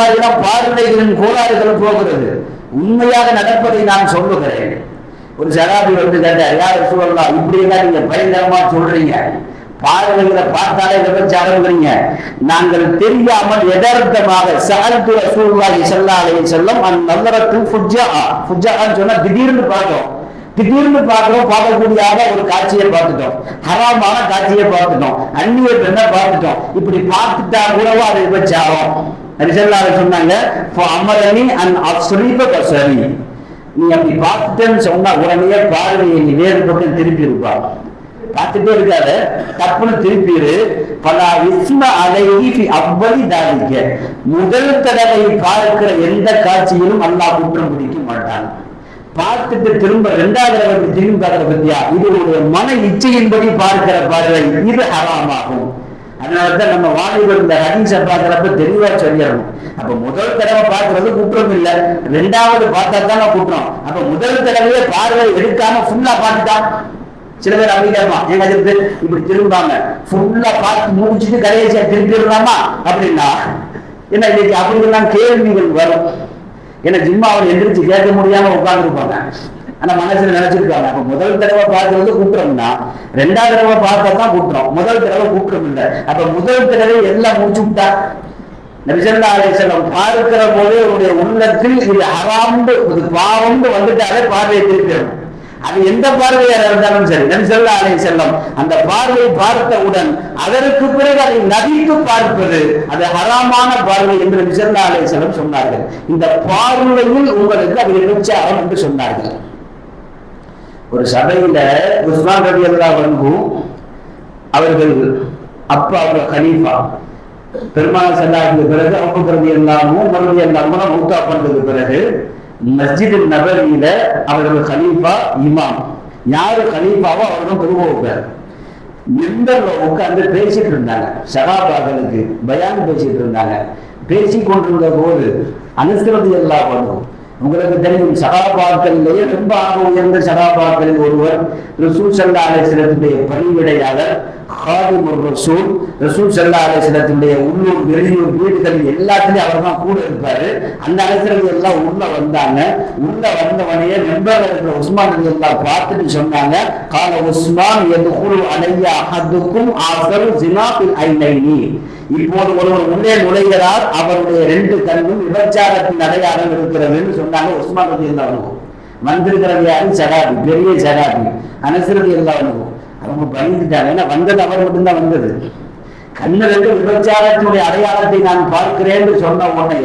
மாதிரிலாம் பார்வைகளின் கோளாறுகளும் போகிறது. உண்மையாக நடப்பதை நான் சொல்லுகிறேன். ஒரு சகாபி வந்து கேட்டார் யார் சொல்லலாம் இப்படி எல்லாம் நீங்க பயங்கரமா சொல்றீங்க. பார்வைகளை பார்த்தாலே விபச்சாரங்கிறீங்க நாங்கள் தெரியாமல் எதார்த்தமாக சகல்து ரசூலுல்லாஹி ஸல்லல்லாஹு அலைஹி அந்த நல்லறத்தில் ஃபுஜ்ஜா ஃபுஜ்ஜான்னு சொன்னா திடீர்னு பார்த்தோம். திடீர்னு பார்க்கிறோம் பார்க்கக்கூடியதாக ஒரு காட்சியை பார்த்துட்டோம். ஹராமான காட்சியை பார்த்துட்டோம். அந்நிய பெண்ணை பார்த்துட்டோம். இப்படி பார்த்துட்டா கூடவா அது விபச்சாரம்? நரிசல்லாத சொன்னாங்க அமரணி அண்ட் அஸ்ரீப கசரி. நீ அப்படி பார்த்துட்டேன்னு சொன்னா உடனே பார்வையை நீ வேறு பக்கம் திருப்பி இருப்பா. பார்த்துட்டே இருக்காத. தப்புன்னு திருப்பிடு பல இஸ்ம அலைகி அவ்வளி தாதிக்க முதல் தடவை பார்க்கிற எந்த காட்சியிலும் அல்லாஹ் குற்றம் பிடிக்க மாட்டான். பார்த்துட்டு திரும்ப ரெண்டாவது தடவை திரும்பி பார்க்கிற பத்தியா? இது ஒரு மன இச்சையின்படி பார்க்கிற பார்வை. இது ஹராமாகும். அதனாலதான் நம்ம வாலிபர் இந்த ஹதீஸை பார்க்கிறப்ப தெளிவா சொல்லிடணும். அப்ப முதல் தடவை பார்க்கறது குற்றம் இல்ல. ரெண்டாவது பார்த்தா தானே குற்றம். அப்ப முதல் தடவையே பார்வை எடுக்காம ஃபுல்லா பார்த்துட்டான் சில பேர் அமைதியாமா எங்க இருக்கு இப்படி திரும்பாங்க ஃபுல்லா பார்த்து முடிச்சுட்டு கடைசியா திருப்பிடுறாமா அப்படின்னா என்ன இன்னைக்கு அப்படிலாம் கேள்விகள் வரும். ஏன்னா ஜிம்மாவில் எந்திரிச்சு கேட்க முடியாம உட்கார்ந்துருப்பாங்க. ஆனா மனசுல நினைச்சிருக்காங்க அப்ப முதல் தடவை பார்க்கறது குற்றம்னா ரெண்டாவது தடவை பார்த்தா தான் குற்றம். முதல் தடவை குற்றம் இல்லை. அப்ப முதல் தடவை எல்லாம் முடிச்சு விட்டா நபிசல்லா அலிசல்லம் பார்க்கிற போதே உடைய உள்ளத்தில் இது ஹராம்னு இது பாவம்னு வந்துட்டாலே பார்வையை திருப்பிடணும் அது எந்த பார்வையாக இருந்தாலும் சரி நபிசல்லா அலை செல்லம் அந்த பார்வை பார்த்தவுடன் அதற்கு பிறகு அதை நதித்து பார்ப்பது அது ஹராமான பார்வை என்று நபிசல்லா அலை செல்லம் சொன்னார்கள். இந்த பார்வையில் உங்களுக்கு அது விபச்சாரம் என்று சொன்னார்கள். ஒரு சபையில உஸ்மான் ரவி அல்லா வழங்கும் அவர்கள் அப்பா அவர் கலீஃபா பெருமாள் செல்லாதுக்கு பிறகு அவுபக்கரதி எல்லாமும் மறுபடியும் எல்லாமும் மௌத்தா பண்ணதுக்கு பிறகு மஸ்ஜித் நபரியில அவர்கள் ஹலீஃபா இமாம். யாரு ஹலீஃபாவோ அவர்களும் பொதுவாக மெம்பர்ல உட்கார்ந்து பேசிட்டு இருந்தாங்க சகாபாக்களுக்கு பயான் பேசிட்டு இருந்தாங்க பேசி கொண்டிருந்த போது அனுசரதி எல்லாம் பண்ணும் உங்களுக்கு தெரியும் சகாபாக்களிலேயே ரொம்ப ஆக உயர்ந்த சகாபாக்களில் ஒருவர் ரசூல் சல்லா அலிஸ்லத்தினுடைய பணிவிடையாளர் ஹாதிம் ரசூல். ரசூல் சல்லா அலிஸ்லத்தினுடைய உள்ளூர் வெளியூர் வீடுகள் எல்லாத்துலயும் அவர் தான் கூட இருப்பாரு. அந்த அலிஸ்லம் எல்லாம் உள்ள வந்தாங்க. உள்ள வந்தவனையே நண்பர்கள் இருக்கிற உஸ்மான் எல்லாம் பார்த்துட்டு சொன்னாங்க கால உஸ்மான் எது குழு அலைய அஹதுக்கும் ஆசல் ஜினாபில் ஐநைனி இப்போது ஒருவர் உள்ளே நுழைகிறார் அவருடைய ரெண்டு கண்ணும் விபச்சாரத்தின் அடையாளம் இருக்கிறதுன்னு இருந்தாங்க உஸ்மான் ரதி அல்லாஹ் வந்திருக்கிறது யாரும் சடாபி பெரிய சடாபி அனசரதி அல்லாஹ் அவங்க பயந்துட்டாங்க. ஏன்னா வந்தது அவர் மட்டும்தான் வந்தது. கண்ணிலிருந்து ரெண்டு விபச்சாரத்தினுடைய அடையாளத்தை நான் பார்க்கிறேன் சொன்ன உடனே